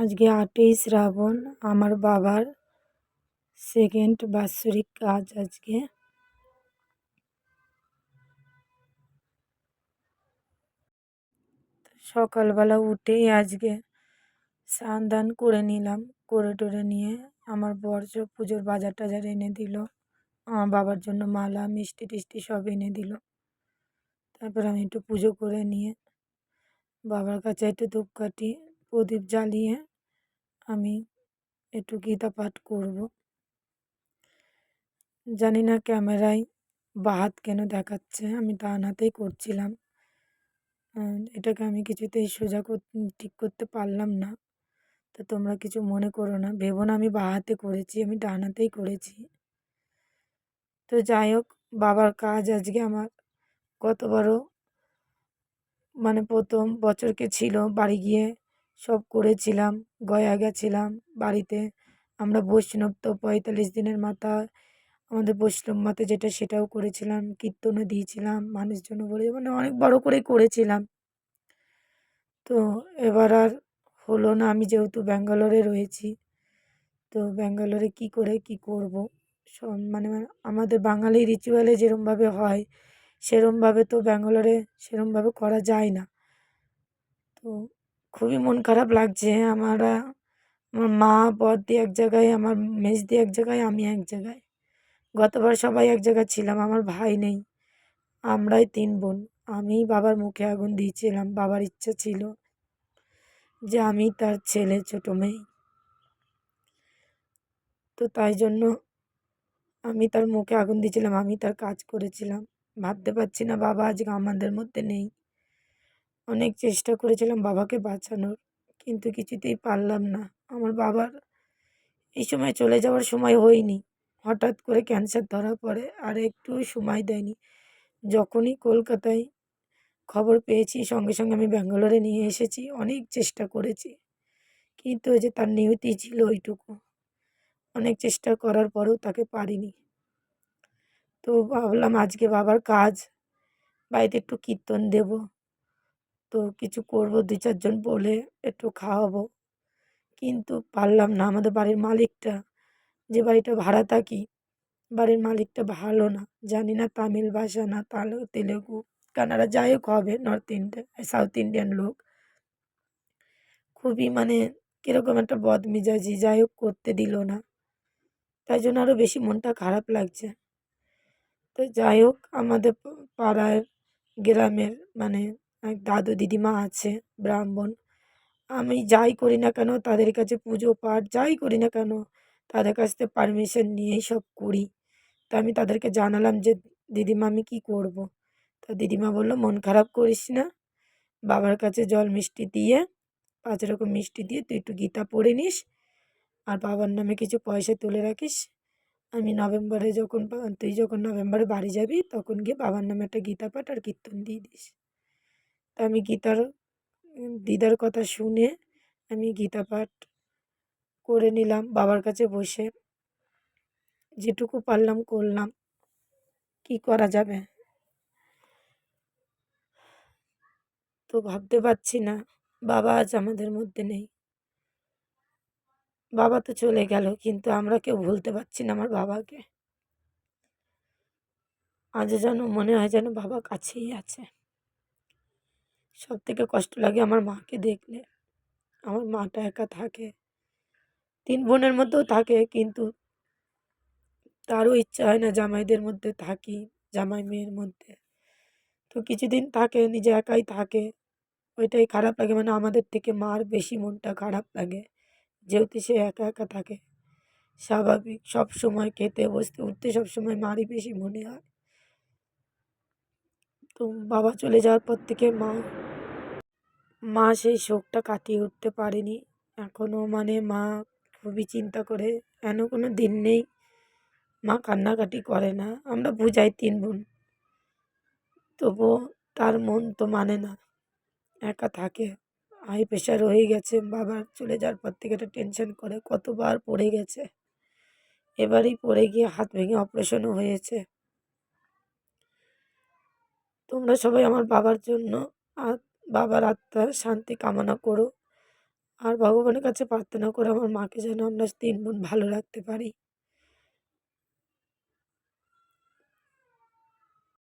আজকে আটই শ্রাবণ, আমার বাবার সেকেন্ড বাৎসরিক কাজ আজকে। সকালবেলা উঠেই আজকে স্নান দান করে নিলাম, করে টোরে নিয়ে আমার বর সব পুজোর বাজার টাজার এনে দিল, আমার বাবার জন্য মালা, মিষ্টি টিষ্টি সব এনে দিল। তারপর আমি একটু পুজো করে নিয়ে বাবার কাছে একটু ধূপকাঠি, প্রদীপ জ্বালিয়ে আমি একটু গীতা পাঠ করব। জানি না ক্যামেরায় বা হাত কেন দেখাচ্ছে, আমি ডান হাতেই করছিলাম। এটাকে আমি কিছুতেই সোজা ঠিক করতে পারলাম না। তো তোমরা কিছু মনে করো না, ভেবো না আমি বা হাতে করেছি, আমি ডান হাতেই করেছি। তো যাই হোক, বাবার কাজ আজকে আমার গতবারও মানে প্রথম বছরকে ছিল বাড়ি গিয়ে সব করেছিলাম, গয়া গেছিলাম বাড়িতে। আমরা বৈষ্ণব তো পঁয়তাল্লিশ দিনের মাথা আমাদের বৈষ্ণব মাতে যেটা সেটাও করেছিলাম, কীর্তনও দিয়েছিলাম, মানুষজনও বলে মানে অনেক বড় করেই করেছিলাম। তো এবার আর হলো না, আমি যেহেতু ব্যাঙ্গালোরে রয়েছি, তো ব্যাঙ্গালোরে কী করে কি করব? সব মানে আমাদের বাঙালি রিচুয়ালে যেরমভাবে হয়, সেরমভাবে তো ব্যাঙ্গালোরে সেরমভাবে করা যায় না। তো খুবই মন খারাপ লাগছে। আমরা, আমার মা বড়দি এক জায়গায়, আমার মেজদি এক জায়গায়, আমি এক জায়গায়। গতবার সবাই এক জায়গায় ছিলাম, আমার ভাই নেই। আমরাই তিন বোন। আমি বাবার মুখে আগুন দিয়েছিলাম, বাবার ইচ্ছা ছিল যে আমি তার ছেলে, ছোটো মেয়ে। তো তাই জন্য আমি তার মুখে আগুন দিয়েছিলাম, আমি তার কাজ করেছিলাম। ভাবতে পারছি না বাবা আজকে আমাদের মধ্যে নেই। অনেক চেষ্টা করেছিলাম বাবাকে বাঁচানোর, কিন্তু কিছুতেই পারলাম না। আমার বাবার এই সময় চলে যাওয়ার সময় হয়নি। হঠাৎ করে ক্যান্সার ধরা পড়ে আর একটু সময় দেয়নি। যখনই কলকাতায় খবর পেয়েছি, সঙ্গে সঙ্গে আমি ব্যাঙ্গালোরে নিয়ে এসেছি, অনেক চেষ্টা করেছি। কিন্তু যে তার নিয়তি ছিল ওইটুকু। অনেক চেষ্টা করার পরেও তাকে পারিনি। তো ভাবলাম আজকে বাবার কাজ, বাড়িতে একটু কীর্তন দেব। তো কিছু করব দু চারজন বলে একটু খাওয়াবো। কিন্তু পারলাম না আমাদের বাড়ির মালিকটা। যে বাড়িটা ভাড়া থাকি বাড়ির মালিকটা ভালো না। জানি না তামিল ভাষা না তাল, তেলেগু। কানাডা যাই হোক হবে, নর্থ ইন্ডিয়ান সাউথ ইন্ডিয়ান লোক। খুবই মানে কীরকম একটা বদমেজাজি, যাই হোক করতে দিল না। তাই জন্য আরও বেশি মনটা খারাপ লাগছে। তো যাই হোক, আমাদের পাড়ার গ্রামের মানে দাদু দিদিমা আছে, ব্রাহ্মণ। আমি যাই করি না কেন, তাদের কাছে পুজো পাঠ যাই করি না কেন, তাদের কাছ থেকে পারমিশন নিয়েই সব করি। তা আমি তাদেরকে জানালাম যে, দিদিমা, আমি কী করব। তা দিদিমা বলল, মন খারাপ করিস না। বাবার কাছে জল মিষ্টি দিয়ে, পাঁচ রকম মিষ্টি দিয়ে তুই একটু গীতা পড়ে নিস, আর বাবার নামে কিছু পয়সা তুলে রাখিস। আমি নভেম্বরে যখন তুই যখন নভেম্বরে বাড়ি যাবি, তখন গিয়ে বাবার নামে একটা গীতা পাঠ আর কীর্তন দিয়ে দিস। আমি গীতার দিদার কথা শুনে আমি গীতা পাঠ করে নিলাম বাবার কাছে বসে। যেটুকু পারলাম করলাম। কি করা যাবে? তো ভাবতে পারছি না, বাবা আজ আমাদের মধ্যে নেই। বাবা তো চলে গেল, কিন্তু আমরা কেউ ভুলতে পারছি না আমার বাবাকে। আজও যেন মনে হয় যেন বাবা কাছেই আছে। সব থেকে কষ্ট লাগে আমার মাকে দেখলে। আমার মাটা একা থাকে। তিন বোনের মধ্যেও থাকে কিন্তু তারও ইচ্ছা হয় না জামাইদের মধ্যে থাকি, জামাই মেয়ের মধ্যে। তো কিছুদিন থাকে, নিজে একাই থাকে। ওইটাই খারাপ লাগে মানে আমাদের থেকে মার বেশি মনটা খারাপ লাগে। যেহেতু সে একা একা থাকে, স্বাভাবিক সব সময় খেতে, বসতে, উঠতে সব সময় মারই বেশি মনে হয়। তো বাবা চলে যাওয়ার পর থেকে মা মা সেই শোকটা কাটিয়ে উঠতে পারেনি। এখনও মানে মা খুবই চিন্তা করে এন কোনো দিন নেই মা কান্নাকাটি করে না। আমরা বুঝাই তিন বোন। তবুও তার মন তো মানে না, একা থাকে। হাই প্রেশার হয়ে গেছে বাবার চলে যাওয়ার পর থেকে একটা টেনশন করে, কতবার পড়ে গেছে। এবারেই পড়ে গিয়ে হাত ভেঙে অপারেশনও হয়েছে। তোমরা সবাই আমার বাবার জন্য বাবার আত্মার শান্তি কামনা করো। আর ভগবানের কাছে প্রার্থনা করো আমার মাকে যেন আমরা তিন বোন ভালো রাখতে পারি।